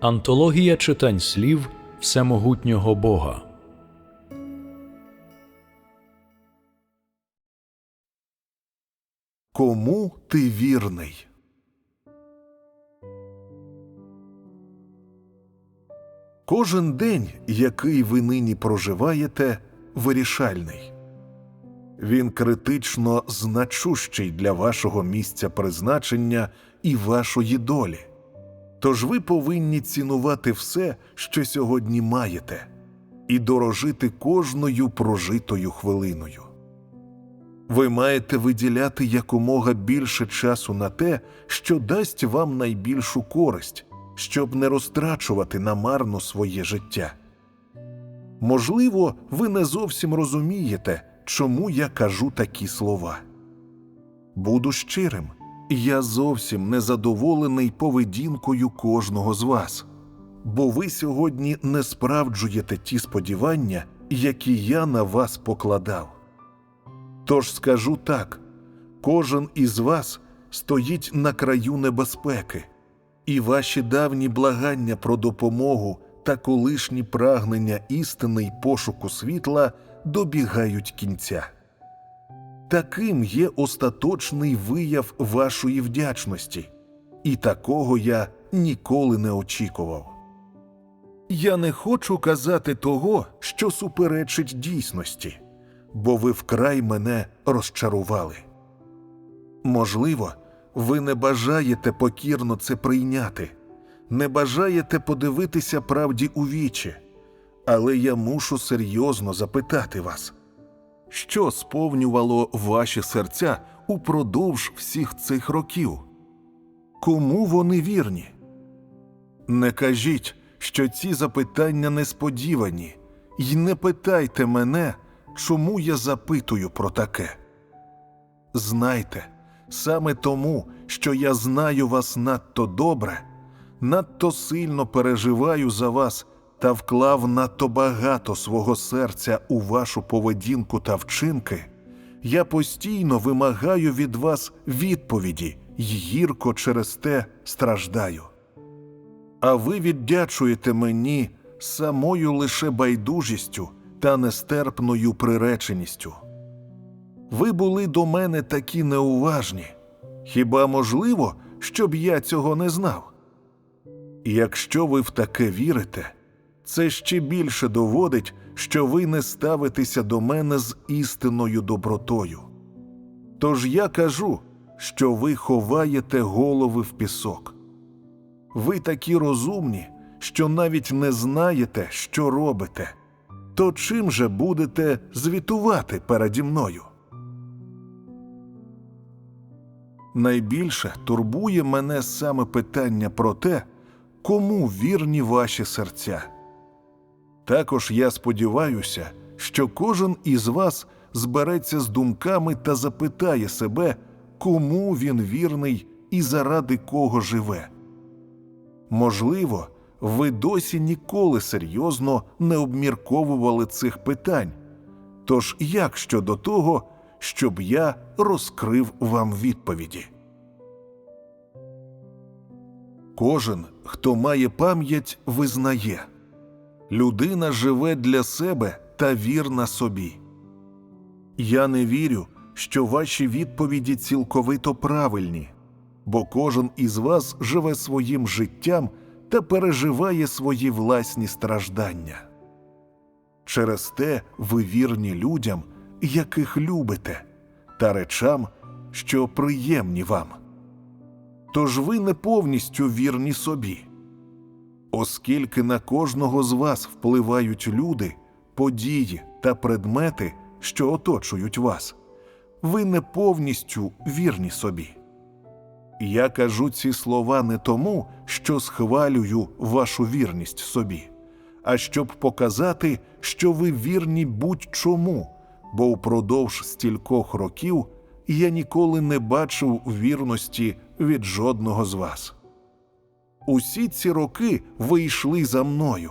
Антологія читань слів Всемогутнього Бога. Кому ти вірний? Кожен день, який ви нині проживаєте, вирішальний. Він критично значущий для вашого місця призначення і вашої долі. Тож ви повинні цінувати все, що сьогодні маєте, і дорожити кожною прожитою хвилиною. Ви маєте виділяти якомога більше часу на те, що дасть вам найбільшу користь, щоб не розтрачувати намарно своє життя. Можливо, ви не зовсім розумієте, чому я кажу такі слова. Буду щирим, я зовсім не задоволений поведінкою кожного з вас, бо ви сьогодні не справджуєте ті сподівання, які я на вас покладав. Тож скажу так: кожен із вас стоїть на краю небезпеки, і ваші давні благання про допомогу та колишні прагнення істини й пошуку світла добігають кінця. Таким є остаточний вияв вашої вдячності, і такого я ніколи не очікував. Я не хочу казати того, що суперечить дійсності бо ви вкрай мене розчарували. Можливо, ви не бажаєте покірно це прийняти, не бажаєте подивитися правді у вічі, але я мушу серйозно запитати вас, що сповнювало ваші серця упродовж всіх цих років? Кому вони вірні? Не кажіть, що ці запитання несподівані, й не питайте мене чому я запитую про таке? Знайте, саме тому, що я знаю вас надто добре, надто сильно переживаю за вас та вклав надто багато свого серця у вашу поведінку та вчинки, я постійно вимагаю від вас відповіді й гірко через те страждаю. А ви віддячуєте мені самою лише байдужістю та нестерпною приреченістю. Ви були до мене такі неуважні. Хіба можливо, щоб я цього не знав? Якщо ви в таке вірите, це ще більше доводить, що ви не ставитеся до мене з істинною добротою. Тож я кажу, що ви ховаєте голови в пісок. Ви такі розумні, що навіть не знаєте, що робите то чим же будете звітувати переді мною? Найбільше турбує мене саме питання про те, кому вірні ваші серця. Також я сподіваюся, що кожен із вас збереться з думками та запитає себе, кому він вірний і заради кого живе. Можливо, ви досі ніколи серйозно не обмірковували цих питань. Тож як щодо того, щоб я розкрив вам відповіді? Кожен, хто має пам'ять, визнає людина живе для себе та вірна собі. Я не вірю, що ваші відповіді цілковито правильні, бо кожен із вас живе своїм життям та переживає свої власні страждання. Через те ви вірні людям, яких любите, та речам, що приємні вам. Тож ви не повністю вірні собі, оскільки на кожного з вас впливають люди, події та предмети, що оточують вас, ви не повністю вірні собі. Я кажу ці слова не тому, що схвалюю вашу вірність собі, а щоб показати, що ви вірні будь-чому, бо упродовж стількох років я ніколи не бачив вірності від жодного з вас. Усі ці роки ви йшли за мною,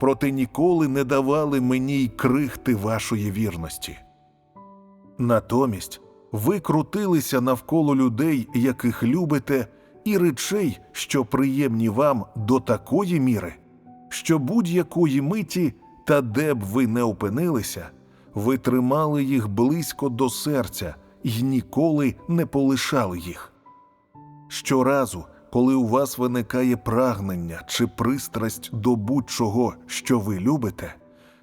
проте ніколи не давали мені й крихти вашої вірності. Натомість ви крутилися навколо людей, яких любите, і речей, що приємні вам до такої міри, що будь-якої миті та де б ви не опинилися, ви тримали їх близько до серця і ніколи не полишали їх. Щоразу, коли у вас виникає прагнення чи пристрасть до будь-чого, що ви любите,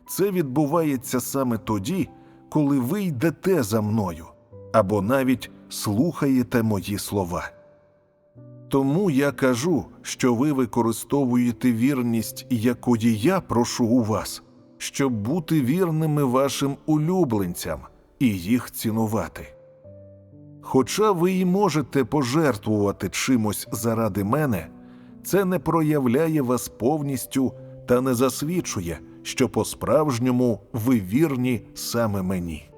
це відбувається саме тоді, коли ви йдете за мною або навіть слухаєте мої слова. Тому я кажу, що ви використовуєте вірність, якої я прошу у вас, щоб бути вірними вашим улюбленцям і їх цінувати. Хоча ви і можете пожертвувати чимось заради мене, це не проявляє вас повністю та не засвідчує, що по-справжньому ви вірні саме мені.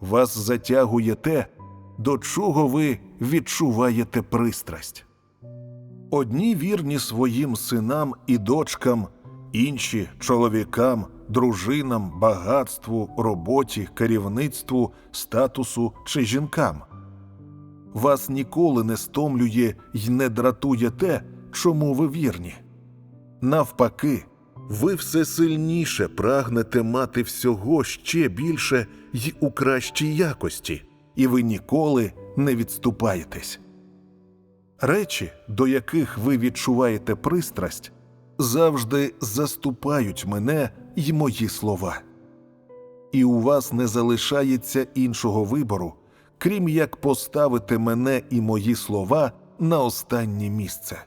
Вас затягує те, до чого ви відчуваєте пристрасть. Одні вірні своїм синам і дочкам, інші чоловікам, дружинам, багатству, роботі, керівництву, статусу чи жінкам. Вас ніколи не стомлює й не дратує те, чому ви вірні. Навпаки, ви все сильніше прагнете мати всього ще більше й у кращій якості, і ви ніколи не відступаєтесь. Речі, до яких ви відчуваєте пристрасть, завжди заступають мене й мої слова. І у вас не залишається іншого вибору, крім як поставити мене і мої слова на останнє місце.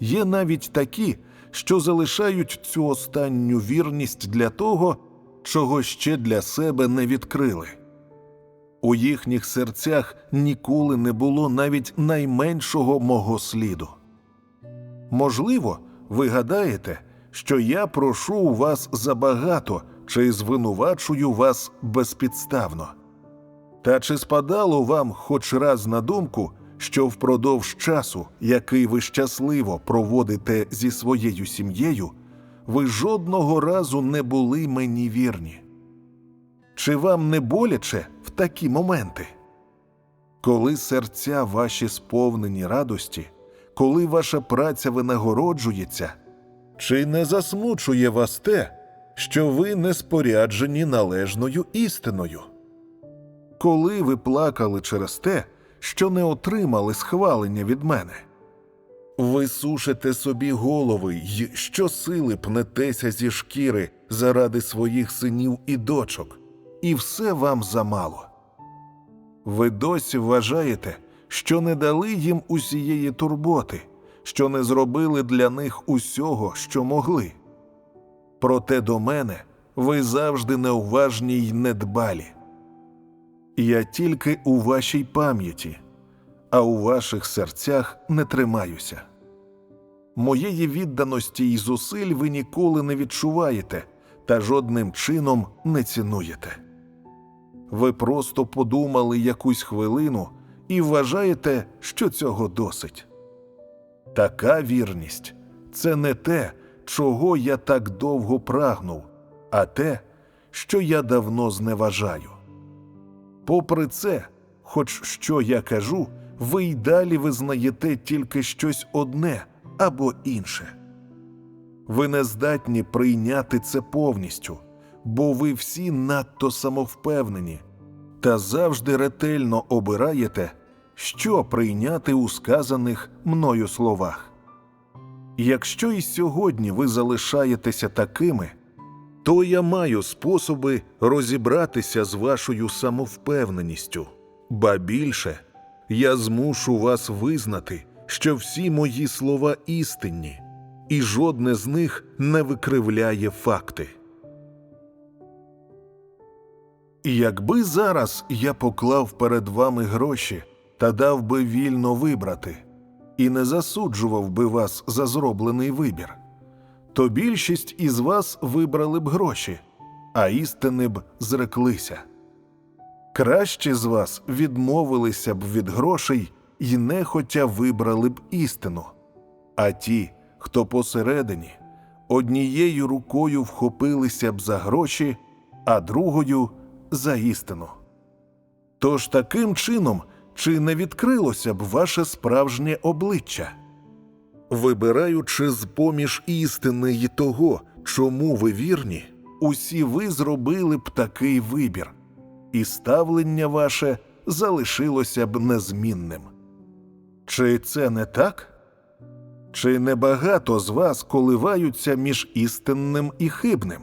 Є навіть такі, що залишають цю останню вірність для того, чого ще для себе не відкрили. У їхніх серцях ніколи не було навіть найменшого мого сліду. Можливо, ви гадаєте, що я прошу у вас забагато чи звинувачую вас безпідставно. Та чи спадало вам хоч раз на думку, що впродовж часу, який ви щасливо проводите зі своєю сім'єю, ви жодного разу не були мені вірні? Чи вам не боляче в такі моменти? Коли серця ваші сповнені радості, коли ваша праця винагороджується, чи не засмучує вас те, що ви не споряджені належною істиною? Коли ви плакали через те, що не отримали схвалення від мене? Ви сушите собі голови й щосили пнетеся зі шкіри заради своїх синів і дочок, і все вам замало. Ви досі вважаєте, що не дали їм усієї турботи, що не зробили для них усього, що могли. Проте до мене ви завжди неуважні й недбалі. Я тільки у вашій пам'яті, а у ваших серцях не тримаюся. Моєї відданості й зусиль ви ніколи не відчуваєте та жодним чином не цінуєте. Ви просто подумали якусь хвилину і вважаєте, що цього досить. Така вірність це не те, чого я так довго прагнув, а те, що я давно зневажаю. Попри це, хоч що я кажу, ви й далі визнаєте тільки щось одне або інше. Ви не здатні прийняти це повністю, бо ви всі надто самовпевнені та завжди ретельно обираєте, що прийняти у сказаних мною словах. Якщо і сьогодні ви залишаєтеся такими, то я маю способи розібратися з вашою самовпевненістю, ба більше я змушу вас визнати, що всі мої слова істинні, і жодне з них не викривляє факти. Якби зараз я поклав перед вами гроші та дав би вільно вибрати, і не засуджував би вас за зроблений вибір, то більшість із вас вибрали б гроші, а істини б зреклися. Кращі з вас відмовилися б від грошей і нехотя вибрали б істину, а ті, хто посередині, однією рукою вхопилися б за гроші, а другою за істину. Тож таким чином чи не відкрилося б ваше справжнє обличчя? Вибираючи з поміж істини й того, чому ви вірні, усі ви зробили б такий вибір, і ставлення ваше залишилося б незмінним. Чи це не так? Чи небагато з вас коливаються між істинним і хибним?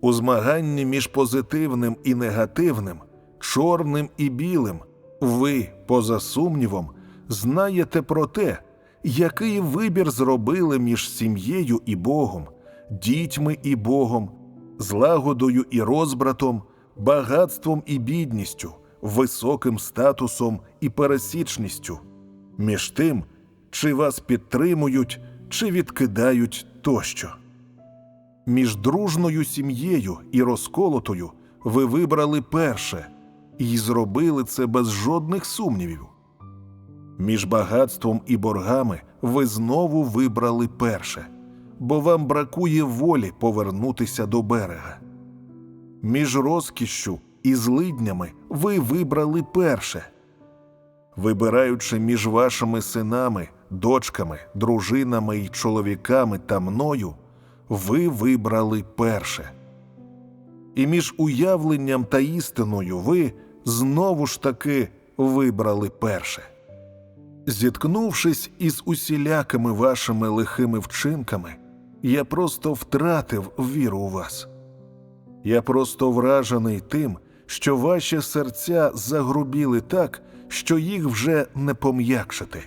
У змаганні між позитивним і негативним, чорним і білим, ви, поза сумнівом, знаєте про те, який вибір зробили між сім'єю і Богом, дітьми і Богом, злагодою і розбратом, багатством і бідністю, високим статусом і пересічністю, між тим, чи вас підтримують, чи відкидають тощо. Між дружною сім'єю і розколотою ви вибрали перше і зробили це без жодних сумнівів. Між багатством і боргами ви знову вибрали перше, бо вам бракує волі повернутися до берега. Між розкішшю і злиднями ви вибрали перше. Вибираючи між вашими синами, дочками, дружинами і чоловіками та мною, ви вибрали перше. І між уявленням та істиною ви знову ж таки вибрали перше. Зіткнувшись із усілякими вашими лихими вчинками, я просто втратив віру у вас. Я просто вражений тим, що ваші серця загрубіли так, що їх вже не пом'якшити.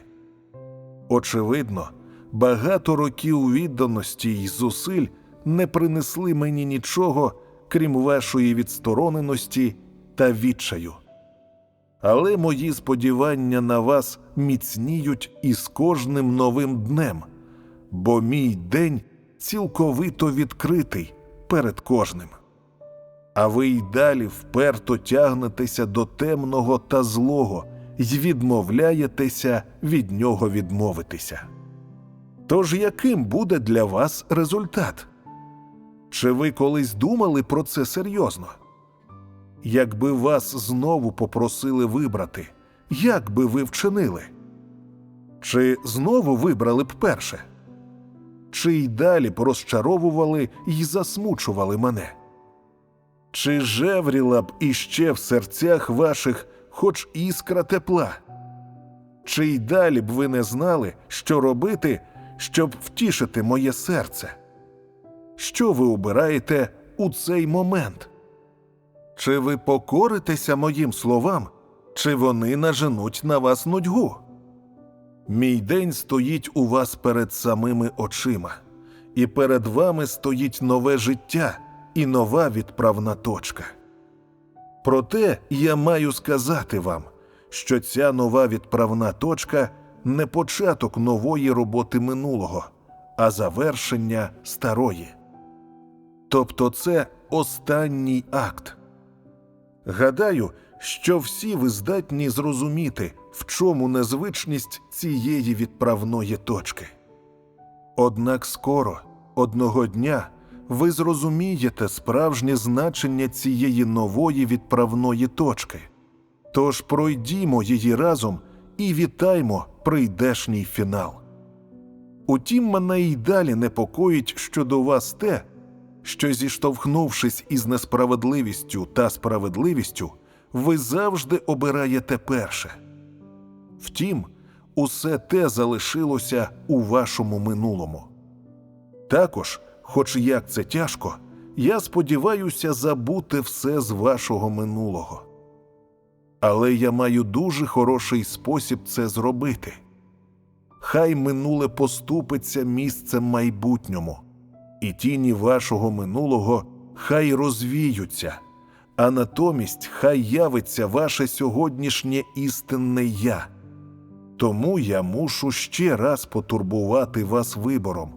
Очевидно, багато років відданості й зусиль не принесли мені нічого, крім вашої відстороненості та відчаю. Але мої сподівання на вас міцніють із кожним новим днем, бо мій день цілковито відкритий перед кожним. А ви й далі вперто тягнетеся до темного та злого й відмовляєтеся від нього відмовитися. Тож яким буде для вас результат? Чи ви колись думали про це серйозно? Якби вас знову попросили вибрати, як би ви вчинили? Чи знову вибрали б перше? Чи й далі б розчаровували й засмучували мене? Чи жевріла б іще в серцях ваших хоч іскра тепла? Чи й далі б ви не знали, що робити, щоб втішити моє серце? Що ви обираєте у цей момент? Чи ви покоритеся моїм словам, чи вони наженуть на вас нудьгу? Мій день стоїть у вас перед самими очима, і перед вами стоїть нове життя і нова відправна точка. Проте я маю сказати вам, що ця нова відправна точка не початок нової роботи минулого, а завершення старої. Тобто це останній акт. Гадаю, що всі ви здатні зрозуміти, в чому незвичність цієї відправної точки. Однак скоро, одного дня, ви зрозумієте справжнє значення цієї нової відправної точки. Тож пройдімо її разом і вітаймо прийдешній фінал. Утім, мене й далі непокоїть щодо вас те, що, зіштовхнувшись із несправедливістю та справедливістю, ви завжди обираєте перше. Втім, усе те залишилося у вашому минулому. Також, хоч як це тяжко, я сподіваюся забути все з вашого минулого. Але я маю дуже хороший спосіб це зробити. Хай минуле поступиться місцем майбутньому, і тіні вашого минулого хай розвіються, а натомість хай явиться ваше сьогоднішнє істинне я. Тому я мушу ще раз потурбувати вас вибором.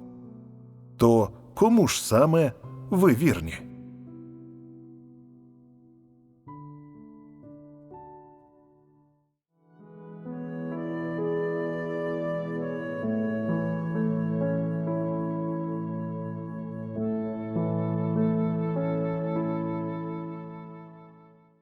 То кому ж саме ви вірні?